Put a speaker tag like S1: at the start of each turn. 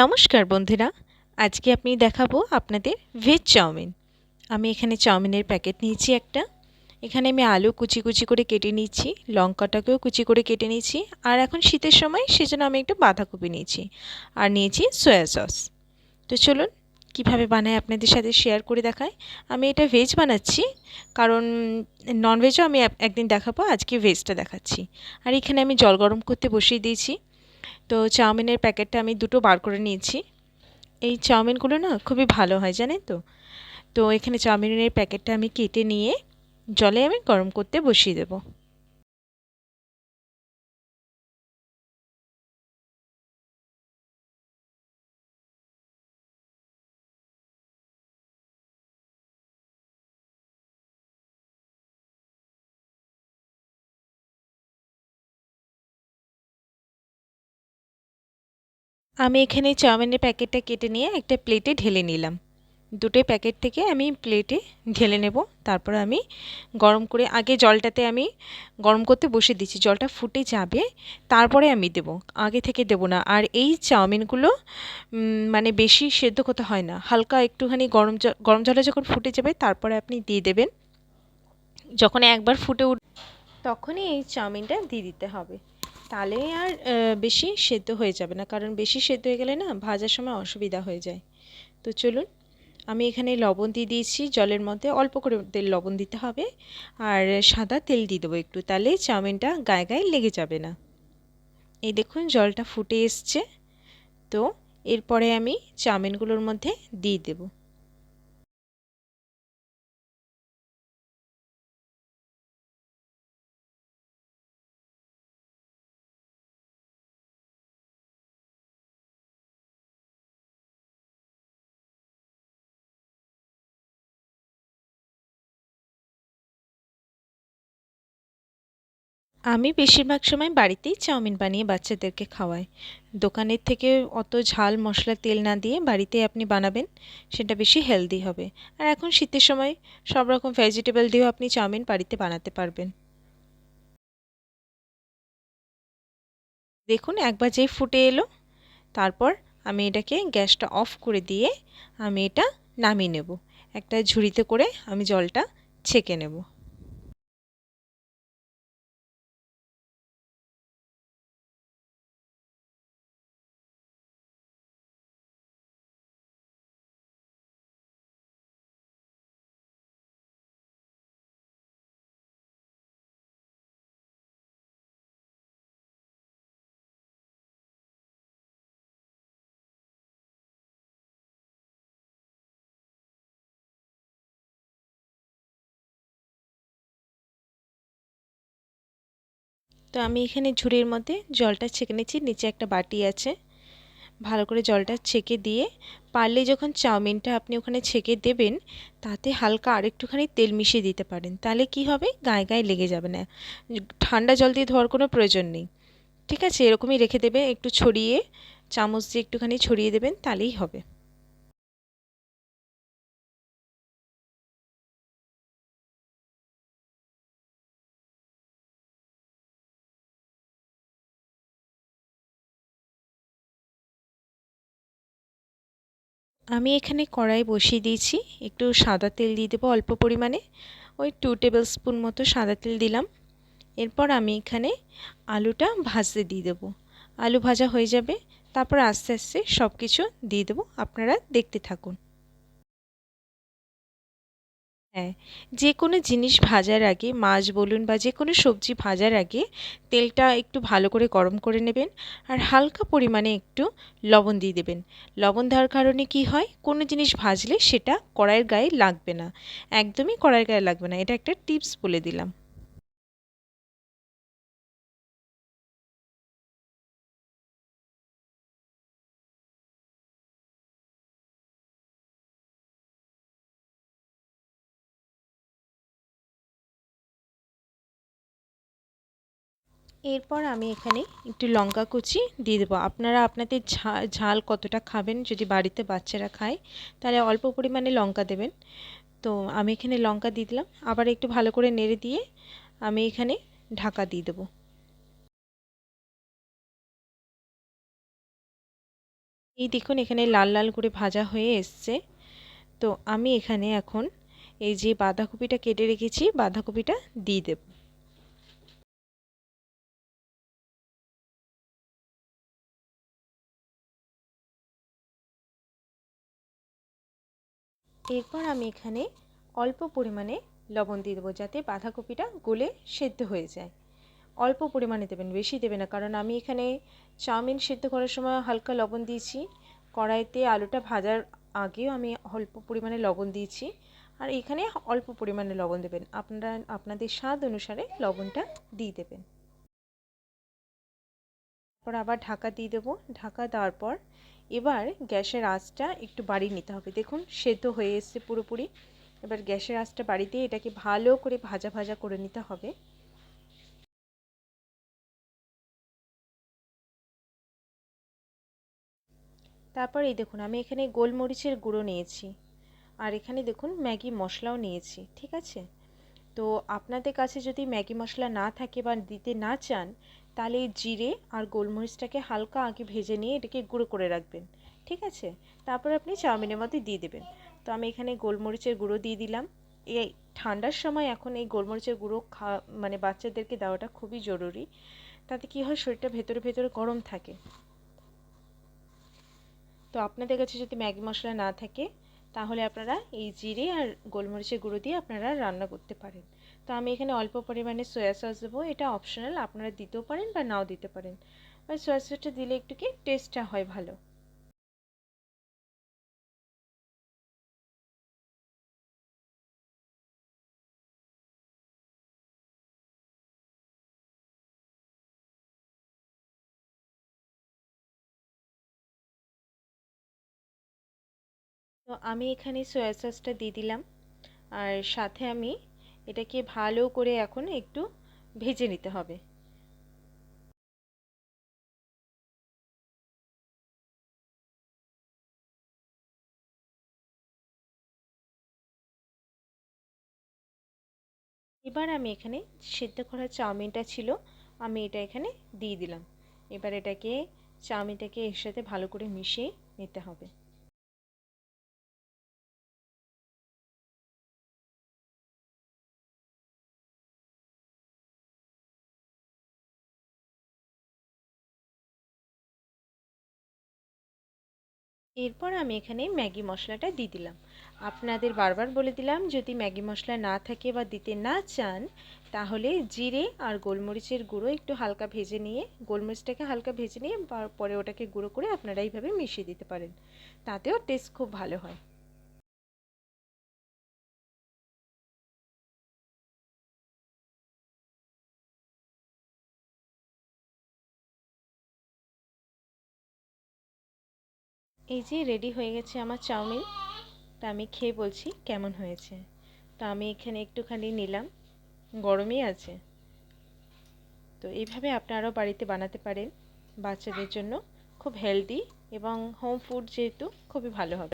S1: নমস্কার বন্ধুরা, আজকে আপনি দেখাবো আপনাদের ভেজ চাউমিন। আমি এখানে চাউমিনের প্যাকেট নিয়েছি একটা। এখানে আমি আলু কুচি কুচি করে কেটে নিচ্ছি লঙ্কাটাকেও কুচি করে কেটে নিয়েছি, আর এখন শীতের সময় সেজন্য আমি একটু বাঁধাকপি নিয়েছি, আর নিয়েছি সয়া সস তো চলুন, কীভাবে বানায় আপনাদের সাথে শেয়ার করে দেখায়। আমি এটা ভেজ বানাচ্ছি, কারণ ননভেজও আমি একদিন দেখাবো, আজকে ভেজটা দেখাচ্ছি। আর এখানে আমি জল গরম করতে বসিয়ে দিয়েছি। তো চাউমিনের প্যাকেটটা আমি দুটো বার করে নিয়েছি। এই চাউমিনগুলো না খুবই ভালো হয়, জানেন তো? তো এখানে চাউমিনের প্যাকেটটা আমি কেটে নিয়ে জলে আমি গরম করতে বসিয়ে দেবো। আমি এখানে চাউমিনের প্যাকেটটা কেটে নিয়ে একটা প্লেটে ঢেলে নিলাম। দুটো প্যাকেট থেকে আমি প্লেটে ঢেলে নেব। তারপর আমি গরম করে, আগে জলটাতে আমি গরম করতে বসে দিচ্ছি। জলটা ফুটে যাবে, তারপরে আমি দেব। আগে থেকে দেব না। আর এই চাউমিনগুলো মানে বেশি সেদ্ধ করতে হয় না। হালকা একটুখানি গরম গরম জলে যখন ফুটে যাবে, তারপরে আপনি দিয়ে দেবেন। যখন একবার ফুটে উঠ, তখনই এই চাউমিনটা দিয়ে দিতে হবে। তাহলে আর বেশি সেদ্ধ হয়ে যাবে না। কারণ বেশি সেদ্ধ হয়ে গেলে না ভাজার সময় অসুবিধা হয়ে যায়। তো চলুন, আমি এখানে লবণ দিয়ে দিয়েছি। জলের মধ্যে অল্প করে তেল লবণ দিতে হবে। আর সাদা তেল দিয়ে দেবো একটু, তাহলে চাউমিনটা গায়ে গায়ে লেগে যাবে না। এই দেখুন, জলটা ফুটে এসছে। তো এরপরে আমি চাউমিনগুলোর মধ্যে দিয়ে দেবো। আমি বেশিরভাগ সময় বাড়িতেই চাউমিন বানিয়ে বাচ্চাদেরকে খাওয়াই। দোকানের থেকে অত ঝাল মশলা তেল না দিয়ে বাড়িতে আপনি বানাবেন, সেটা বেশি হেলদি হবে। আর এখন শীতের সময় সব রকম ভেজিটেবল দিয়েও আপনি চাউমিন বাড়িতে বানাতে পারবেন। দেখুন, একবার যেই ফুটে এলো, তারপর আমি এটাকে গ্যাসটা অফ করে দিয়ে আমি এটা নামিয়ে নেব। একটা ঝুড়িতে করে আমি জলটা ছেঁকে নেব। তো আমি এখানে ঝুড়ির মধ্যে জলটা ছেঁকে নিচ্ছি, নিচে একটা বাটি আছে। ভালো করে জলটা ছেঁকে দিয়ে পারলে যখন চাউমিনটা আপনি ওখানে ছেঁকে দেবেন, তাতে হালকা আরেকটুখানি তেল মিশিয়ে দিতে পারেন। তাহলে কি হবে? গায়ে গায়ে লেগে যাবে না। ঠান্ডা জল দিয়ে ধোয়ার কোনো প্রয়োজন নেই। ঠিক আছে? এরকমই রেখে দেবে। একটু ছড়িয়ে, চামচ দিয়ে একটুখানি ছড়িয়ে দেবেন, তাহলেই হবে। আমি এখানে কড়াই বসিয়ে দিয়েছি। একটু সাদা তেল দিয়ে দেবো অল্প পরিমাণে। ওই টু টেবিল স্পুন মতো সাদা তেল দিলাম। এরপর আমি এখানে আলুটা ভাজতে দিয়ে দেবো। আলু ভাজা হয়ে যাবে। তারপর আস্তে আস্তে সব কিছু দিয়ে দেবো। আপনারা দেখতে থাকুন। হ্যাঁ যে কোনো জিনিস ভাজার আগে, মাছ বলুন বা যে কোনো সবজি ভাজার আগে তেলটা একটু ভালো করে গরম করে নেবেন আর হালকা পরিমাণে একটু লবণ দিয়ে দেবেন। লবণ দেওয়ার কারণে কি হয়? কোনো জিনিস ভাজলে সেটা কড়াইয়ের গায়ে লাগবে না। একদমই কড়াইয়ের গায়ে লাগবে না। এটা একটা টিপস বলে দিলাম। এরপর আমি এখানে একটু লঙ্কা কুচি দিয়ে দেবো। আপনারা আপনাদের ঝাল কতটা খাবেন যদি বাড়িতে বাচ্চারা খায়, তাহলে অল্প পরিমাণে লঙ্কা দেবেন। তো আমি এখানে লঙ্কা দিয়ে দিলাম। আবার একটু ভালো করে নেড়ে দিয়ে আমি এখানে ঢাকা দিয়ে দেবো। এই দেখুন এখানে লাল লাল করে ভাজা হয়ে এসছে। তো আমি এখানে এখন এই যে বাঁধাকপিটা কেটে রেখেছি, বাঁধাকপিটা দিয়ে দেব। এরপর আমি এখানে অল্প পরিমাণে লবণ দিয়ে দেবো যাতে বাঁধাকপিটা গলে সেদ্ধ হয়ে যায়। অল্প পরিমাণে দেবেন, বেশি দেবে না, কারণ আমি এখানে চাউমিন সেদ্ধ করার সময় হালকা লবণ দিয়েছি। কড়াইতে আলুটা ভাজার আগেও আমি অল্প পরিমাণে লবণ দিয়েছি। আর এখানে অল্প পরিমাণে লবণ দেবেন, আপনারা, আপনাদের স্বাদ অনুসারে লবণটা দিয়ে দেবেন। তারপর আবার ঢাকা দিয়ে দেবো। ঢাকা দেওয়ার পর এবার গ্যাসের আঁচটা একটু বাড়িয়ে নিতে হবে। দেখুন, সেদ্ধ হয়ে এসছে পুরোপুরি। এবার গ্যাসের আঁচটা বাড়ি দিয়ে এটাকে ভালো করে ভাজা ভাজা করে নিতে হবে। তারপর এই দেখুন, আমি এখানে গোলমরিচের গুঁড়ো নিয়েছি। আর এখানে দেখুন, ম্যাগি মশলাও নিয়েছি, ঠিক আছে? তো আপনাদের কাছে যদি ম্যাগি মশলা না থাকে বা দিতে না চান, তাহলে জিরে আর গোলমরিচটাকে হালকা আগে ভেজে নিয়ে এটাকে গুঁড়ো করে রাখবেন, ঠিক আছে? তারপর আপনি চাউমিনের মধ্যে দিয়ে দেবেন। তো আমি এখানে গোলমরিচের গুঁড়ো দিয়ে দিলাম। এই ঠান্ডার সময় এখন এই গোলমরিচের গুঁড়ো খা মানে বাচ্চাদেরকে দেওয়াটা খুবই জরুরি। তাতে কী হয়, শরীরটা ভেতরে ভেতরে গরম থাকে। তো আপনাদের কাছে যদি ম্যাগি মশলা না থাকে তাহলে আপনারা এই জিরে আর গোলমরিচের গুঁড়ো দিয়ে আপনারা রান্না করতে পারেন। তো আমি এখানে অল্প পরিমাণে সয়া সস দেবো। এটা অপশনাল আপনারা দিতেও পারেন বা নাও দিতে পারেন। সয়া সসটা দিলে একটু কি টেস্টটা হয় ভালো। তো আমি এখানে সয়া সসটা দিয়ে দিলাম। আর সাথে আমি এটাকে ভালো করে এখন একটু ভেজে নিতে হবে। এবার আমি এখানে সেদ্ধ করা চাউমিনটা ছিল, আমি এটা এখানে দিয়ে দিলাম। এবার এটাকে, চাউমিনটাকে এর সাথে ভালো করে মিশিয়ে নিতে হবে। এরপর আমি এখানে ম্যাগি মশলাটা দিয়ে দিলাম। আপনাদের বারবার বলে দিলাম, যদি ম্যাগি মশলা না থাকে বা দিতে না চান, তাহলে জিরে আর গোলমরিচের গুঁড়ো একটু হালকা ভেজে নিয়ে, গোলমরিচটাকে হালকা ভেজে নিয়ে পরে ওটাকে গুঁড়ো করে আপনারা এইভাবে মিশিয়ে দিতে পারেন। তাতেও টেস্ট খুব ভালো হয়। এই যে রেডি হয়ে গেছে আমার চাউমিন, তা আমি খেয়ে বলছি কেমন হয়েছে। তা আমি এখানে একটুখানি নিলাম, গরমই আছে। তো এইভাবে আপনারাও বাড়িতে বানাতে পারেন বাচ্চাদের জন্য, খুব হেলদি এবং হোম ফুড যেহেতু খুবই ভালো হবে।